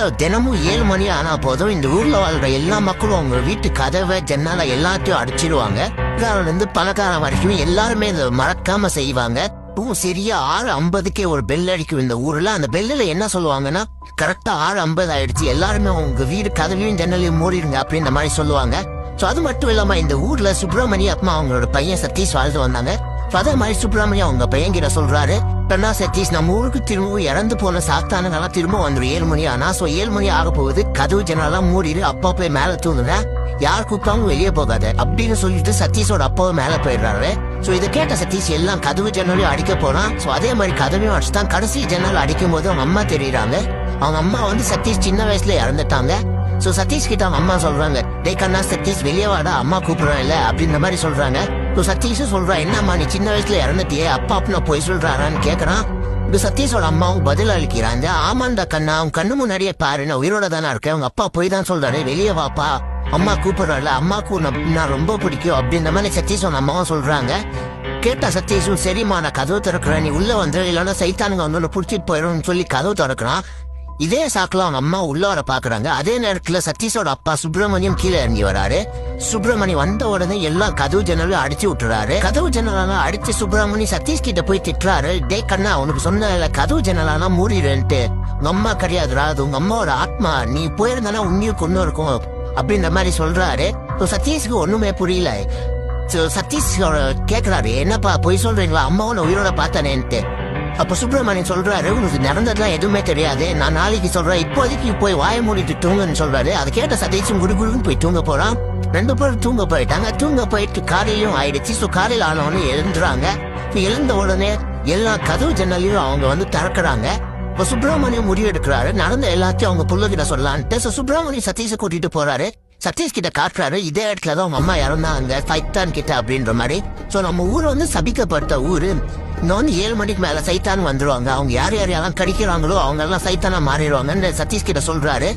ஊர்ல தினமும் ஏழு மணி ஆனா போதும். இந்த ஊர்ல வாழ்ற எல்லா மக்களும் அவங்க வீட்டு கதவை ஜன்னால எல்லாத்தையும் அடிச்சிருவாங்க. பணக்காரன்ல இருந்து பணக்காரன் வரைக்கும் எல்லாருமே இதை மறக்காம செய்வாங்க. சரியா ஆறு ஐம்பதுக்கே ஒரு பெல் அடிக்கும் இந்த ஊர்ல. அந்த பெல்லில் என்ன சொல்லுவாங்கன்னா கரெக்டா ஆறு ஐம்பது ஆயிடுச்சு. எல்லாருமே உங்க வீடு கதவையும் ஜன்னலையும் மூடிடுங்க அப்படின்ற மாதிரி சொல்லுவாங்க. சோ அது மட்டும் இல்லாம இந்த ஊர்ல சுப்பிரமணிய அம்மா அவங்களோட பையன் சதீஷ் வாழ்ந்து வந்தாங்க. அதே மாதிரி சுப்பிரமணியம் அவங்க பையன் கிட்ட சொல்றாரு பெண்ணா சதீஷ் நம்ம ஊருக்கு திரும்பவும் இறந்து போன சாத்தானுங்கெல்லாம் திரும்ப வந்துடும் ஏழு மணி ஆனா சோ ஏழு மணி ஆக போகுது. கதவு ஜனாலாம் மூடிடு அப்பா போய் மேல தூங்குங்க. யார் கூப்பிட்டாலும் வெளியே போகாத. அப்படின்னு சொல்லிட்டு சதீஷோட அப்பாவை மேல போயிடுறாரு. சோ இதை கேட்ட சதீஷ் எல்லாம் கதவு ஜன்னலையும் அடிக்க போறான் சோ அதே மாதிரி கதவையும் அடிச்சுதான் கடைசி ஜன்னல் அடிக்கும் போது அவங்க அம்மா தெரியுறாங்க. அவங்க அம்மா வந்து சதீஷ் சின்ன வயசுல இறந்துட்டாங்க. சோ சதீஷ் கிட்ட அவங்க அம்மா சொல்றாங்க டே கண்ணா சதீஷ் வெளியே வாடா அம்மா கூப்பிடுறான் இல்ல அப்படின்ற மாதிரி சொல்றாங்க. சோ சதீஷும் சொல்றான் என்னம்மா நீ சின்ன வயசுல இறந்துட்டியே அப்பா அப்பா போய் சொல்றாரான்னு கேக்குறான் இது சதீஷோட அம்மாவும் பதில் அளிக்கிறாங்க ஆமாண்டா கண்ணா அவன் கண்ணு முன்னாடியே பாரு நான் உயிரோட தானே இருக்கேன் உங்க அப்பா போய் தான் சொல்றாரு வெளியே வாப்பா அம்மா கூப்பிடுறாள் அம்மாக்கு நான் ரொம்ப பிடிக்கும் அப்படின்ற மாதிரி சதீஷோட அம்மாவும் சொல்றாங்க கேட்டா சத்தீஷும் சரிம்மா நான் கதவு திறக்கிறேன் நீ உள்ள வந்து இல்லைன்னா சைத்தானுங்க வந்து உன்னை புடிச்சிட்டு போயிடும்னு சொல்லி கதவு திறக்கிறான் இதே சாக்கில் அவங்க அம்மா உள்ளார பார்க்குறாங்க பாக்குறாங்க. அதே நேரத்தில் சதீஷோட அப்பா சுப்பிரமணியம் கீழே இறங்கி வராரு. சுப்பிரமணி வந்த உடனே எல்லா கதவு ஜன்னலும் அடிச்சு விட்டுறாரு. கதவு ஜன்னலாம் அடிச்சு சுப்பிரமணி சதீஷ் கிட்ட போய் திட்டுறாரு. டே கண்ணா உனக்கு சொன்ன கதவு ஜன்னலாம் மூடிடுன்ட்டு உங்க அம்மா கிடையாதுடா அது உங்க அம்மாவோட ஆத்மா. நீ போயிருந்தானா உன்னையும் கொண்டு இருக்கும் அப்படின்ற மாதிரி சொல்றாரு. சதீஷ்க்கு ஒண்ணுமே புரியல. சதீஷ் கேக்குறாரு என்னப்பா பொய் சொல்றீங்களா? அம்மாவோட உயிரோட பார்த்தானேன்ட்டு. அப்ப சுப்பிரமணியன் சொல்றாரு உனக்கு நடந்ததுலாம் எதுவுமே தெரியாது. நான் நாளைக்கு சொல்றேன். இப்போதைக்கு போய் வாய மூடிட்டு தூங்குன்னு சொல்றாரு. அதை கேட்ட சதீஷும் குடுகுடுன்னு போய் தூங்க போறான். ரெண்டு பேரும் தூங்க போயிட்டாங்க. தூங்க போயிட்டு காலையிலும் ஆயிடுச்சு. சோ காலையில் ஆனவனும் எழுந்துறாங்க. எழுந்த உடனே எல்லா கதவு ஜன்னலையும் அவங்க வந்து திறக்கிறாங்க. இப்ப சுப்பிரமணியம் முடிவெடுக்கிறாரு. நடந்த எல்லாத்தையும் அவங்க புள்ளகிட்ட சொல்லலான்ட்டு. So சுப்பிரமணியம் சதீஷை கூட்டிட்டு போறாரு. சதீஷ் கிட்ட காட்டுறாரு. இதே இடத்துல தான் அவங்க அம்மா இறந்தாங்க சைத்தான் கிட்ட அப்படின்ற மாதிரி. சோ நம்ம ஊர் வந்து சபிக்கப்பட்ட ஊரு. இன்னொன்னு ஏழு மணிக்கு மேல சைத்தான் வந்துருவாங்க. அவங்க யார் யார் யாரெல்லாம் கடிக்கிறாங்களோ அவங்க எல்லாம் சைத்தானா மாறிடுவாங்கன்னு சதீஷ் கிட்ட சொல்றாரு.